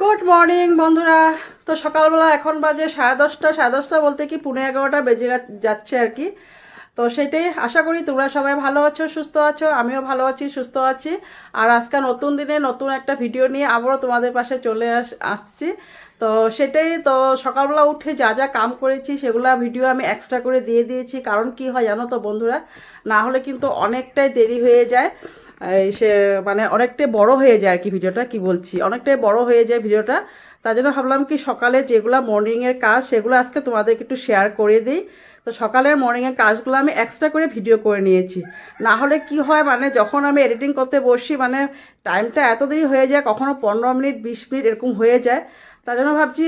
Good morning বন্ধুরা। তো সকালবেলা এখন বাজে সাড়ে দশটা সাড়ে দশটা বলতে কি পুনে এগারোটা বেজে যাচ্ছে আর কি। তো সেটাই আশা করি তোমরা সবাই ভালো আছো, সুস্থ আছো, আমিও ভালো আছি, সুস্থ আছি। আর আজকে নতুন দিনে নতুন একটা ভিডিও নিয়ে আবারও তোমাদের পাশে চলে আস, আসছি। তো সেটাই তো সকালবেলা উঠে যা যা কাম করেছি সেগুলো ভিডিও আমি এক্সট্রা করে দিয়ে দিয়েছি। কারণ কি হয় জানো তো বন্ধুরা? না হলে কিন্তু অনেকটাই দেরি হয়ে যায়। সে মানে অনেকটাই বড় হয়ে যায় আর কি ভিডিওটা, কি বলছি? অনেকটাই বড় হয়ে যায় ভিডিওটা। তার জন্য ভাবলাম কি সকালে যেগুলো মর্নিংয়ের কাজ সেগুলো আজকে তোমাদেরকে একটু শেয়ার করে দিই। তো সকালের মর্নিংয়ে কাজগুলো আমি এক্সট্রা করে ভিডিও করে নিয়েছি। না হলে কি হয় মানে যখন আমি এডিটিং করতে বসি মানে টাইমটা এত দেরি হয়ে যায়, কখনো পনেরো মিনিট, বিশ মিনিট এরকম হয়ে যায়। তার জন্য ভাবছি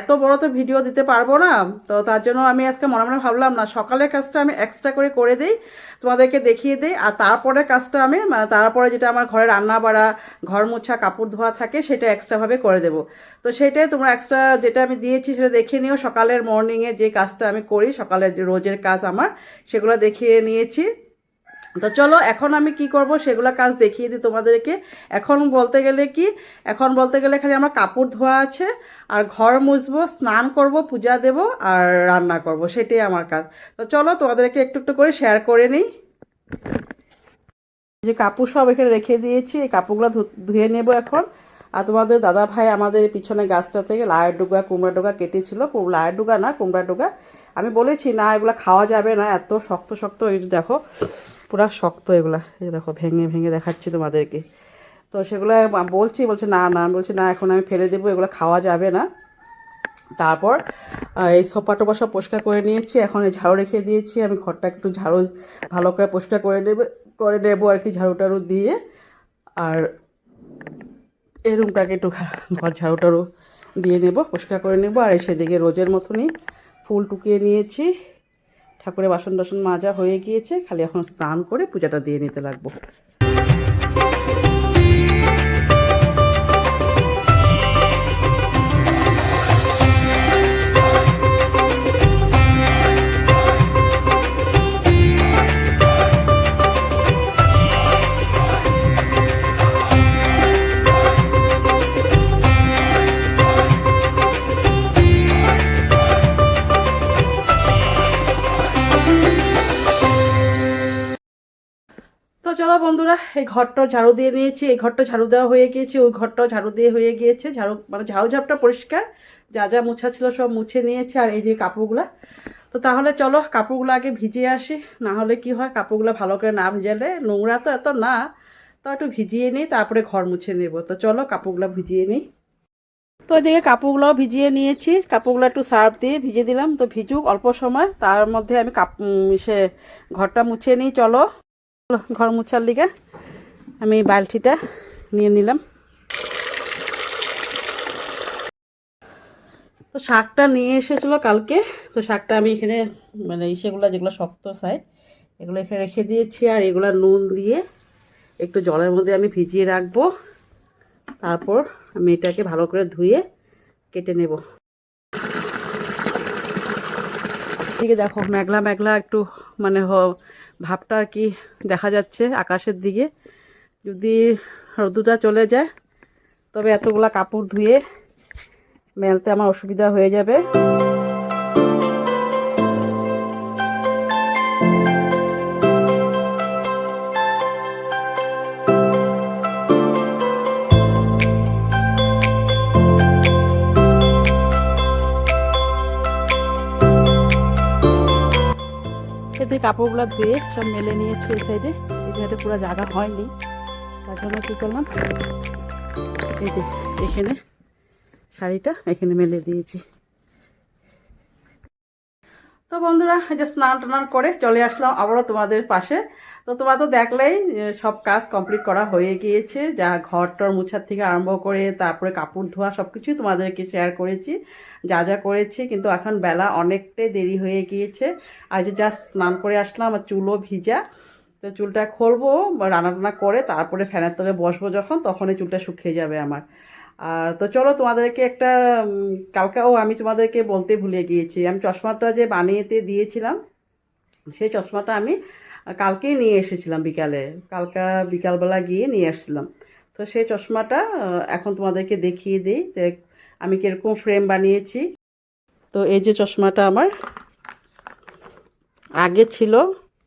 এত বড় তো ভিডিও দিতে পারব না। তো তার জন্য আমি আজকে মনে মনে ভাবলাম না, সকালের কাজটা আমি এক্সট্রা করে করে দিই, তোমাদেরকে দেখিয়ে দিই, আর তারপরে কাজটা আমি মানে তারপরে যেটা আমার ঘরে রান্না বাড়া ঘর মোছা, কাপড় ধোয়া থাকে, সেটা এক্সট্রাভাবে করে দেবো। তো সেটাই তোমরা এক্সট্রা যেটা আমি দিয়েছি সেটা দেখে নিও। সকালের মর্নিংয়ে যে কাজটা আমি করি, সকালের যে রোজের কাজ আমার, সেগুলো দেখিয়ে নিয়েছি। তো চলো, এখন আমি কি করব সেগুলো কাজ দেখিয়ে দিই তোমাদেরকে। এখন বলতে গেলে কি, এখন বলতে গেলে খালি আমার কাপড় ধোয়া আছে, আর ঘর মুছবো, স্নান করব, পূজা দেব, আর রান্না করব, সেটাই আমার কাজ। তো চলো, তোমাদেরকে একটু একটু করে শেয়ার করে নিই। যে কাপড় সব এখানে রেখে দিয়েছি, এই কাপড়গুলো ধুয়ে নেব এখন। আর তোমাদের দাদা ভাই আমাদের পিছনে গাছটা থেকে লায়ের ডুগা কুমড়া ডুগা কেটেছিল। লায়ের ডুগা না কুমড়া ডুগা। আমি বলেছি, না, এগুলো খাওয়া যাবে না, এত শক্ত শক্ত দেখো। পুরা শক্ত এগুলা। এই দেখো, ভেঙে ভেঙে দেখাচ্ছি তোমাদেরকে। তো সেগুলো বলছি, বলছে, না না। আমি বলছি, না, এখন আমি ফেলে দেবো, এগুলো খাওয়া যাবে না। তারপর এই সোফা টোপা সব পরিষ্কার করে নিয়েছি। এখন এই ঝাড়ু রেখে দিয়েছি। আমি ঘরটা একটু ঝাড়ু ভালো করে পরিষ্কার করে নেবে, করে নেব আর কি ঝাড়ু টাড়ু দিয়ে। আর এই রুমটাকে একটু ঘর ঝাড়ু টাড়ু দিয়ে নেব, পরিষ্কার করে নেব। আর সেদিকে রোজের মতনই ফুল টুকিয়ে নিয়েছি। ঠাকুরের বাসন টাসন মাজা হয়ে গিয়েছে খালি এখন স্নান করে পূজাটা দিয়ে নিতে লাগবো। চলো বন্ধুরা এই ঘরটা ঝাড়ু দিয়ে নিয়েছি। এই ঘরটা ঝাড়ু দেওয়া হয়ে গিয়েছে ওই ঘরটাও ঝাড়ু দিয়ে হয়ে গিয়েছে। ঝাড়ু মানে ঝাড়ু ঝাপটা পরিষ্কার। যা যা মুছা ছিল সব মুছে নিয়েছে আর এই যে কাপড়গুলা। তো তাহলে চলো কাপড়গুলো আগে ভিজিয়ে আসি। না হলে কি হয় কাপড়গুলো ভালো করে না ভিজালে নোংরা তো এত না। তো একটু ভিজিয়ে নিই তারপরে ঘর মুছে নেব। তো চলো কাপড়গুলো ভিজিয়ে নিই। তো এদিকে কাপড়গুলো ভিজিয়ে নিয়েছি। কাপড়গুলো একটু সার্ফ দিয়ে ভিজিয়ে দিলাম। তো ভিজুক অল্প সময় তার মধ্যে আমি কাপ সে ঘরটা মুছে নিই চলো, ঘর মুছার লিগে আমি বালতিটা নিয়ে নিলাম। তো শাকটা নিয়ে এসেছিল কালকে। তো শাকটা আমি এখানে মানে সেগুলো যেগুলো শক্ত সাইড, এগুলো এখানে রেখে দিয়েছি আর এগুলো নুন দিয়ে একটু জলের মধ্যে আমি ভিজিয়ে রাখব। তারপর আমি এটাকে ভালো করে ধুয়ে কেটে নেব। দিকে দেখো, মেঘলা মেঘলা একটু মানে ভাবটা আর কি দেখা যাচ্ছে আকাশের দিকে। যদি রোদুটা চলে যায়, তবে এতগুলা কাপড় ধুয়ে মেলতে আমার অসুবিধা হয়ে যাবে। এতে কাপড়গুলো ধুয়ে সব মেলে নিয়েছি এই সাইডে। এই সাইডে পুরো জায়গা হয়নি। তার জন্য কী করলাম? এই যে, এখানে শাড়িটা এখানে মেলে দিয়েছি। তো বন্ধুরা, এই যে স্নান টান করে চলে আসলাম আবারও তোমাদের পাশে। তো তোমরা তো দেখলেই সব কাজ কমপ্লিট করা হয়ে গিয়েছে। যা ঘর টর মুছার থেকে আরম্ভ করে, তারপরে কাপড় ধোয়া সব কিছুই তোমাদেরকে শেয়ার করেছি, যা যা করেছি। কিন্তু এখন বেলা অনেকটাই দেরি হয়ে গিয়েছে। আর যে জাস্ট স্নান করে আসলাম, আর চুলও ভিজা। তো চুলটা খুলবো রান্না করে, তারপরে ফ্যানের তলে বসবো যখন তখন এই চুলটা শুকিয়ে যাবে আমার। আর তো চলো তোমাদেরকে একটা কালকেও আমি তোমাদেরকে বলতে ভুলে গিয়েছি। আমি চশমাটা যে বানিয়েতে দিয়েছিলাম, সেই চশমাটা আমি কালকেই নিয়ে এসেছিলাম বিকালে। কালকা বিকালবেলা গিয়ে নিয়ে আসছিলাম। তো সেই চশমাটা এখন তোমাদেরকে দেখিয়ে দিই যে আমি কীরকম ফ্রেম বানিয়েছি। তো এই যে চশমাটা আমার, আগে ছিল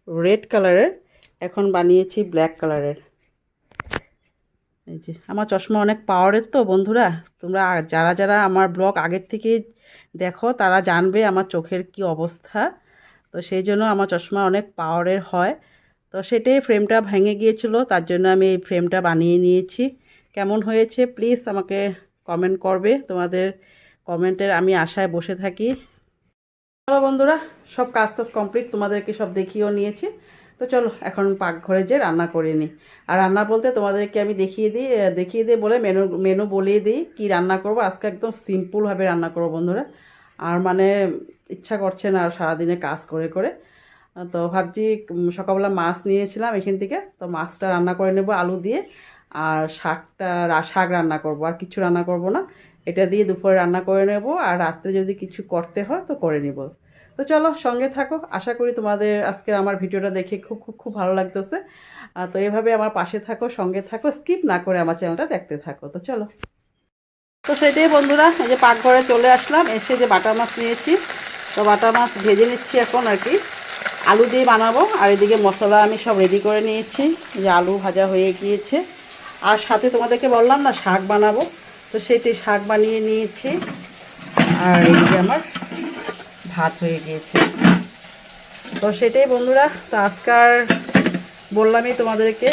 রেড কালারের এখন বানিয়েছি ব্ল্যাক কালারের এই যে, আমার চশমা অনেক পাওয়ারের তো বন্ধুরা। তোমরা যারা যারা আমার ব্লগ আগের থেকে দেখো, তারা জানবে আমার চোখের কি অবস্থা। তো সেই জন্য আমার চশমা অনেক পাওয়ারের হয়। তো সেটাই ফ্রেমটা ভেঙে গিয়েছিল, তার জন্য আমি এই ফ্রেমটা বানিয়ে নিয়েছি। কেমন হয়েছে? প্লিজ আমাকে কমেন্ট করবে। তোমাদের কমেন্টের আমি আশায় বসে থাকি। চলো বন্ধুরা, সব কাজ টাজ কমপ্লিট তোমাদেরকে সব দেখিয়েও নিয়েছি। তো চলো, এখন পাকঘরে যে রান্না করে নিই। আর রান্না বলতে তোমাদেরকে আমি দেখিয়ে দিই দেখিয়ে দিই বলে মেনু মেনু বলিয়ে দিই, কি রান্না করব। আজকে একদম সিম্পলভাবে রান্না করব বন্ধুরা। আর মানে ইচ্ছা করছে না সারাদিনে কাজ করে করে। তো ভাবছি সকালবেলা মাছ নিয়েছিলাম এখান থেকে। তো মাছটা রান্না করে নেব আলু দিয়ে, আর শাকটা শাক রান্না করব। আর কিছু রান্না করব না। এটা দিয়ে দুপুরে রান্না করে নেব, আর রাত্রে যদি কিছু করতে হয় তো করে নিব। তো চলো, সঙ্গে থাকো। আশা করি তোমাদের আজকে আমার ভিডিওটা দেখে খুব খুব খুব ভালো লাগতেছে। তো এভাবে আমার পাশে থাকো, সঙ্গে থাকো, স্কিপ না করে আমার চ্যানেলটা দেখতে থাকো। তো চলো। তো সেটাই বন্ধুরা, এই যে পাকঘরে চলে আসলাম, এসে যে বাটা মাছ নিয়েছি। তো বাটা মাছ ভেজে নিচ্ছি এখন আর কি। আলু দিয়ে বানাবো, আর এদিকে মশলা আমি সব রেডি করে নিয়েছি। যে আলু ভাজা হয়ে গিয়েছে। আর সাথে তোমাদেরকে বললাম না, শাক বানাবো। তো সেটি শাক বানিয়ে নিয়েছি। আর এদিকে আমার ভাত হয়ে গিয়েছে। তো সেটাই বন্ধুরা, তো আজকার বললামই তোমাদেরকে,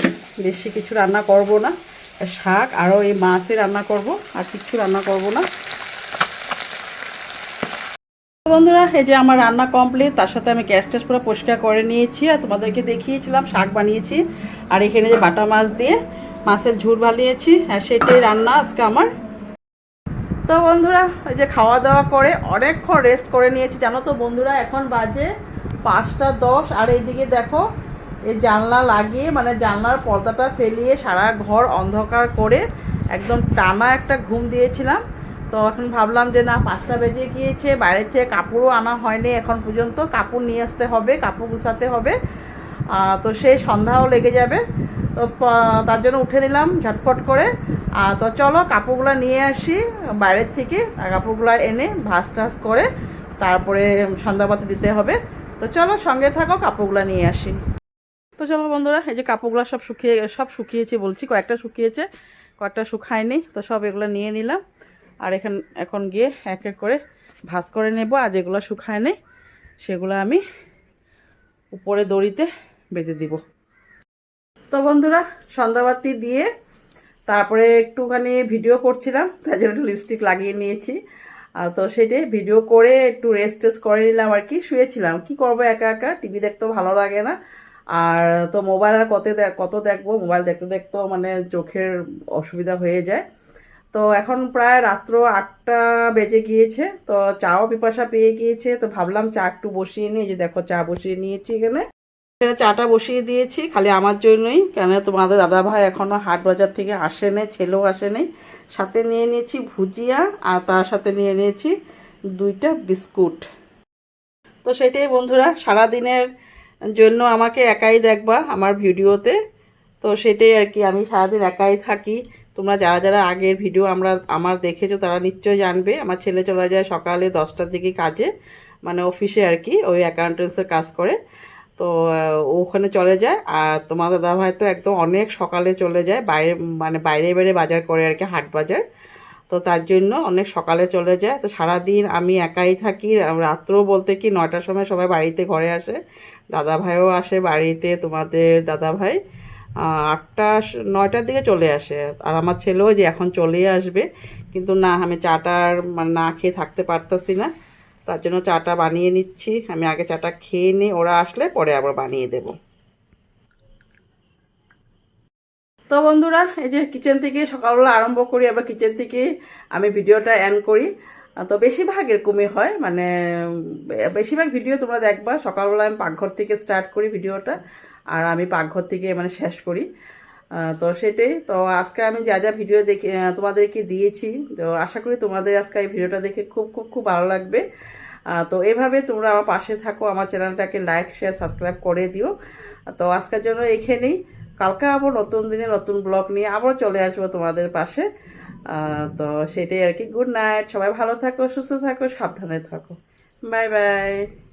বেশি কিছু রান্না করব না। শাক আরও এই মাছই রান্না করব, আর কিছু রান্না করব না। বন্ধুরা, এই যে আমার রান্না কমপ্লিট তার সাথে আমি গ্যাস ট্যাস পুরো পরিষ্কার করে নিয়েছি আর তোমাদেরকে দেখিয়েছিলাম, শাক বানিয়েছি। আর এখানে যে বাটা মাছ দিয়ে মাছের ঝুল বানিয়েছি হ্যাঁ সেটাই রান্না আজকে আমার। তো বন্ধুরা ওই যে খাওয়া দাওয়া করে অনেকক্ষণ রেস্ট করে নিয়েছি। জানো তো বন্ধুরা, এখন বাজে পাঁচটা দশ, আর এইদিকে দেখো, এই জানলা লাগিয়ে মানে জানলার পর্দাটা ফেলিয়ে সারা ঘর অন্ধকার করে একদম টানা একটা ঘুম দিয়েছিলাম। তো এখন ভাবলাম যে না, পাঁচটা বেজে গিয়েছে বাইরে থেকে কাপড়ও আনা হয়নি এখন পর্যন্ত, কাপড় নিয়ে আসতে হবে, কাপড় গুছাতে হবে। তো সেই সন্ধ্যাও লেগে যাবে। তো তার জন্য উঠে নিলাম ঝটপট করে। তো চলো কাপড়গুলো নিয়ে আসি বাইরের থেকে কাপড়গুলো এনে ভাস টাস করে তারপরে সন্ধ্যাবাতি দিতে হবে। তো চলো সঙ্গে থাকো, কাপড়গুলো নিয়ে আসি। তো চলো বন্ধুরা, এই যে কাপড়গুলো সব শুকিয়ে, সব শুকিয়েছে বলছি, কয়েকটা শুকিয়েছে, কয়েকটা শুকায়নি, তো সব এগুলো নিয়ে নিলাম। আর এখান, এখন গিয়ে এক এক করে ভাজ করে নেব। আর যেগুলো শুকায় নেই, সেগুলো আমি উপরে দড়িতে বেঁধে দিব। তো বন্ধুরা, সন্ধ্যাবাতি দিয়ে তারপরে একটুখানি ভিডিও করছিলাম, তার জন্য একটু লিপস্টিক লাগিয়ে নিয়েছি। আর তো সেটাই, ভিডিও করে একটু রেস্ট টেস্ট করে নিলাম আর কি। শুয়েছিলাম, কি করব একা একা? টিভি দেখতেও ভালো লাগে না। আর তো মোবাইল আর কত কত দেখব? মোবাইল দেখতে দেখতেও মানে চোখের অসুবিধা হয়ে যায়। তো এখন প্রায় রাত্র আটটা বেজে গিয়েছে, তো চাও পিপাসা পেয়ে গিয়েছে, তো ভাবলাম চা একটু বসিয়ে নিয়ে যে দেখো চা বসিয়ে নিয়েছি এখানে। এখানে চাটা বসিয়ে দিয়েছি, খালি আমার জন্যই কেন তোমাদের দাদা ভাই এখনও হাট বাজার থেকে আসেনি, ছেলেও আসেনি। সাথে নিয়ে নিয়েছি ভুজিয়া, আর তার সাথে নিয়ে নিয়েছি দুইটা বিস্কুট। তো সেটাই বন্ধুরা সারা দিনের জন্য আমাকে একাই দেখবা আমার ভিডিওতে। তো সেটাই আর কি, আমি সারাদিন একাই থাকি। তোমরা যারা যারা আগের ভিডিও আমরা, আমার দেখেছ, তারা নিশ্চয়ই জানবে। আমার ছেলে চলে যায় সকালে দশটার দিকে কাজে মানে অফিসে আর কি, ওই অ্যাকাউন্টেন্সের কাজ করে। তো ওখানে চলে যায়। আর তোমার দাদা ভাই তো একদম অনেক সকালে চলে যায়, বাইরে মানে বাইরে বাইরে বাজার করে আর কি, হাট বাজার। তো তার জন্য অনেক সকালে চলে যায়। তো সারাদিন আমি একাই থাকি রাত্রেও বলতে কি, নয়টার সময় সবাই বাড়িতে ঘরে আসে। দাদা ভাইও আসে বাড়িতে, তোমাদের দাদা ভাই আটটা নয়টার দিকে চলে আসে। আর আমার ছেলেও যে এখন চলে আসবে, কিন্তু না, আমি চাটা আর মানে না খেয়ে থাকতে পারতাছি না। তার জন্য চাটা বানিয়ে নিচ্ছি। আমি আগে চাটা খেয়ে নিই ওরা আসলে পরে আবার বানিয়ে দেব। তো বন্ধুরা, এই যে কিচেন থেকে সকালবেলা আরম্ভ করি, আবার কিচেন থেকে আমি ভিডিওটা এন্ড করি। তো বেশিরভাগ এরকমই হয় মানে বেশিরভাগ ভিডিও তোমরা দেখবা। সকালবেলা আমি পাকঘর থেকে স্টার্ট করি ভিডিওটা। আর আমি পাকঘর থেকে মানে শেষ করি। তো সেটাই, তো আজকে আমি যা যা ভিডিও দেখে তোমাদেরকে দিয়েছি, তো আশা করি তোমাদের আজকে এই ভিডিওটা দেখে খুব খুব খুব ভালো লাগবে। তো এভাবে তোমরা আমার পাশে থাকো, আমার চ্যানেলটাকে লাইক শেয়ার সাবস্ক্রাইব করে দিও। তো আজকের জন্য এখানেই, কালকে আবার নতুন দিনে নতুন ব্লগ নিয়ে আবার চলে আসব তোমাদের পাশে। তো সেটাই আর কি গুড নাইট সবাই ভালো থাকো, সুস্থ থাকো, সাবধানে থাকো। Bye bye